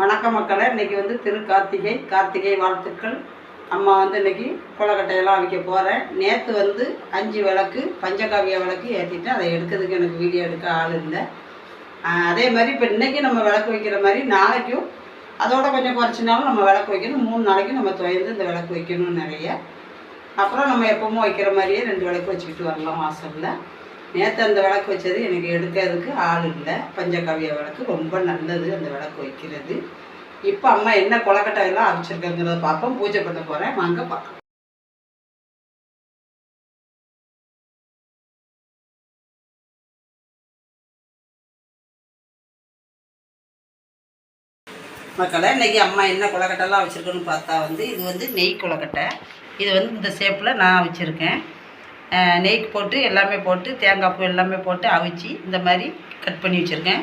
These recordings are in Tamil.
வணக்கம் மக்களை. இன்றைக்கி வந்து திரு கார்த்திகை கார்த்திகை வாழ்த்துக்கள். அம்மா வந்து இன்றைக்கி கொலக்கட்டையெல்லாம் அவிக்க போகிறேன் நேற்று வந்து அஞ்சு விளக்கு பஞ்சகாவிய விளக்கு ஏற்றிட்டு அதை எடுக்கிறதுக்கு எனக்கு வீடியோ எடுக்க ஆள் இல்லை. அதே மாதிரி இப்போ இன்னைக்கு நம்ம விளக்கு வைக்கிற மாதிரி நாளைக்கும் அதோட கொஞ்சம் குறைச்சினாலும் நம்ம விளக்கு வைக்கணும். மூணு நாளைக்கு நம்ம துவைந்து இந்த விளக்கு வைக்கணும் நிறைய. அப்புறம் நம்ம எப்பவும் வைக்கிற மாதிரியே ரெண்டு விளக்கு வச்சுக்கிட்டு வரலாம் வாசலில். நேற்று அந்த விளக்கு வச்சது எனக்கு எடுக்கிறதுக்கு ஆள் இல்லை. பஞ்சகாவிய விளக்கு. ரொம்ப நல்லது அந்த விளக்கு வைக்கிறது. இப்போ அம்மா என்ன கொலக்கட்டை எல்லாம் அவிச்சிருக்காங்கிறத பார்ப்போம். பூஜை பண்ண போகிறேன் வாங்க பார்க்கலாம். மக்களை இன்னைக்கு அம்மா என்ன கொலக்கட்டைலாம் வச்சுருக்கோன்னு பார்த்தா வந்து இது வந்து நெய் கொலக்கட்டை. இது வந்து இந்த ஷேப்பில் நான் வச்சுருக்கேன் நெய் போட்டு எல்லாமே போட்டு தேங்காய் பூ எல்லாமே போட்டு அவிச்சு இந்த மாதிரி கட் பண்ணி வச்சுருக்கேன்.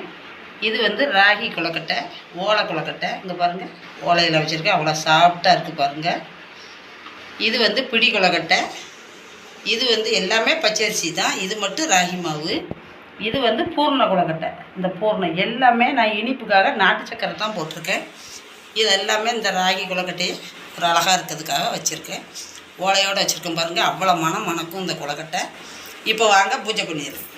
இது வந்து ராகி கொலக்கட்டை ஓலை கொலக்கட்டை இங்கே பாருங்கள் ஓலையில் வச்சுருக்கேன். அவ்வளோ சாஃப்டாக இருக்குது பாருங்கள் இது வந்து பிடி கொலக்கட்டை இது வந்து எல்லாமே பச்சரிசி தான். இது மட்டும் ராகி மாவு. இது வந்து பூர்ண கொலக்கட்டை இந்த பூர்ணம் எல்லாமே நான் இனிப்புக்காக நாட்டு சக்கரை தான் போட்டிருக்கேன். இது எல்லாமே இந்த ராகி கொலக்கட்டையை ஒரு அழகாக இருக்கிறதுக்காக வச்சுருக்கேன். ஓலையோடு வச்சுருக்கோம் பாருங்கள் அவ்வளோ மனம் மணக்கும் இந்த கொலக்கட்டை இப்போ வாங்க பூஜை பண்ணிடுறேன்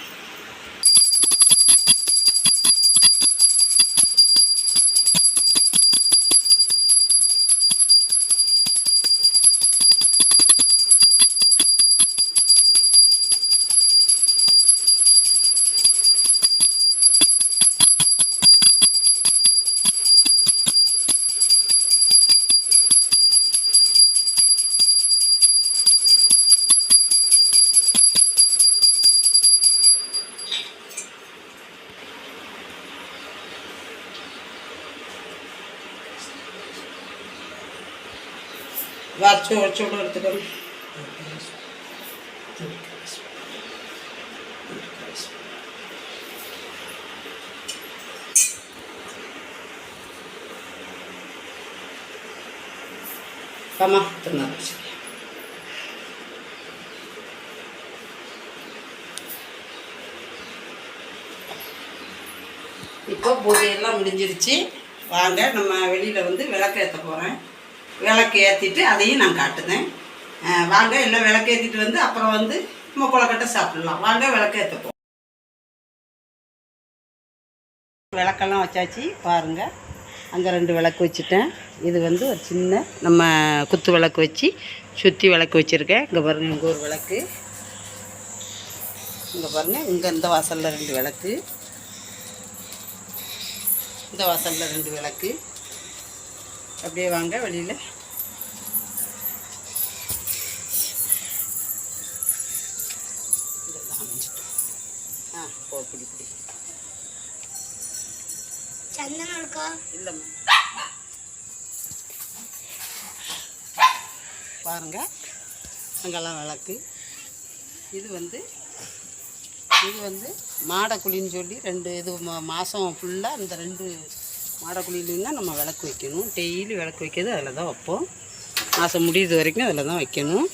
வச்சு சூடு சூடு எடுத்துக்கணும் தின்னா இப்போ பூஜையெல்லாம் முடிஞ்சிருச்சு. வாங்க நம்ம வெளியில் வந்து விளக்கு ஏற்ற போகிறேன் விளக்கு ஏற்றிட்டு அதையும் நான் காட்டுதேன் வாங்க எல்லாம் விளக்கு ஏற்றிட்டு வந்து அப்புறம் வந்து நம்ம கொலக்கட்டை சாப்பிடலாம். வாங்க விளக்கு ஏற்றுப்போம் விளக்கெல்லாம் வச்சாச்சு பாருங்கள் அங்கே ரெண்டு விளக்கு வச்சுட்டேன். இது வந்து ஒரு சின்ன நம்ம குத்து விளக்கு வச்சு சுற்றி விளக்கு வச்சுருக்கேன். இங்கே பாருங்கள் இங்கே ஒரு விளக்கு. இங்கே பாருங்கள் இங்கே இந்த வாசலில் ரெண்டு விளக்கு. இந்த வாசலில் ரெண்டு விளக்கு. அப்படியே வாங்க வெளியில். ஆ போ பிடி பிடி. சந்தனம் இருக்கா இல்லைம்மா அங்கெல்லாம் விளக்கு. இது வந்து இது வந்து மாடக்குழின்னு சொல்லி ரெண்டு இது மாதம் ஃபுல்லாக இந்த ரெண்டு மாடக்குழியிலையும் தான் நம்ம விளக்கு வைக்கணும். டெய்லி விளக்கு வைக்கிறது அதில் தான் வைப்போம். மாதம் முடியுது வரைக்கும் அதில் தான் வைக்கணும்.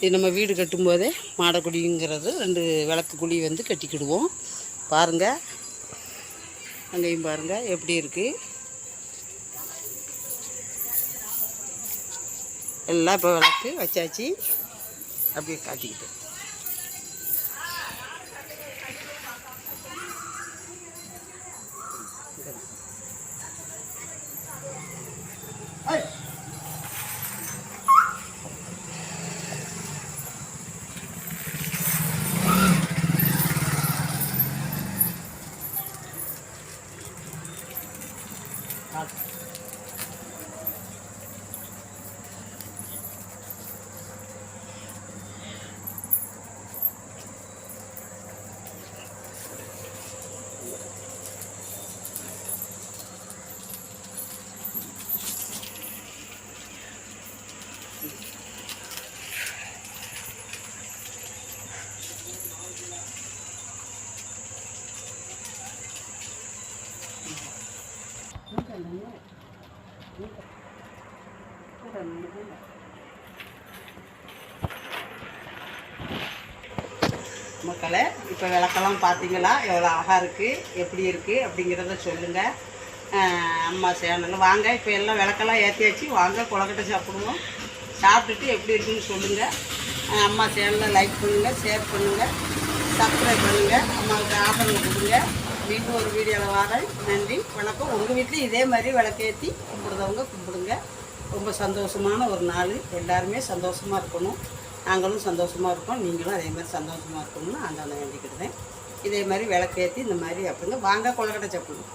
இது நம்ம வீடு கட்டும்போதே மாடக்குழிங்கிறது ரெண்டு விளக்கு குழி வந்து கட்டிக்கிடுவோம். பாருங்கள் அங்கேயும் பாருங்கள் எப்படி இருக்குது எல்லாம் இப்போ விளக்கு வச்சாச்சு. அப்படியே காட்டிக்கிட்டு. மக்களை இப்போ விளக்கெல்லாம் பார்த்தீங்களா எவ்வளோ அழகாக இருக்குது எப்படி இருக்குது அப்படிங்கிறத சொல்லுங்கள் அம்மா சேனலில். வாங்க இப்போ எல்லாம் விளக்கெல்லாம் ஏற்றியாச்சு வாங்க குளக்கட்டை சாப்பிடுவோம் சாப்பிட்டுட்டு எப்படி இருக்குன்னு சொல்லுங்கள் அம்மா சேனலில் லைக் பண்ணுங்கள் ஷேர் பண்ணுங்கள் சப்ஸ்கிரைப் பண்ணுங்கள் அம்மாவுக்கு ஆதரவு கொடுங்க. மீண்டும் ஒரு வீடியோவில் வரேன் நன்றி வணக்கம். உங்கள் வீட்லேயும் இதே மாதிரி விளக்கேற்றி கும்பிடுறவங்க கும்பிடுங்க. ரொம்ப சந்தோஷமான ஒரு நாள். எல்லாருமே சந்தோஷமாக இருக்கணும். நாங்களும் சந்தோஷமாக இருக்கோம். நீங்களும் அதே மாதிரி சந்தோஷமாக இருக்கணும்னு அந்த வேண்டிக்கிடுதேன் இதே மாதிரி விளக்கேற்றி இந்த மாதிரி அப்படிங்க. வாங்க கொலக்கட்டை சாப்பிடணும்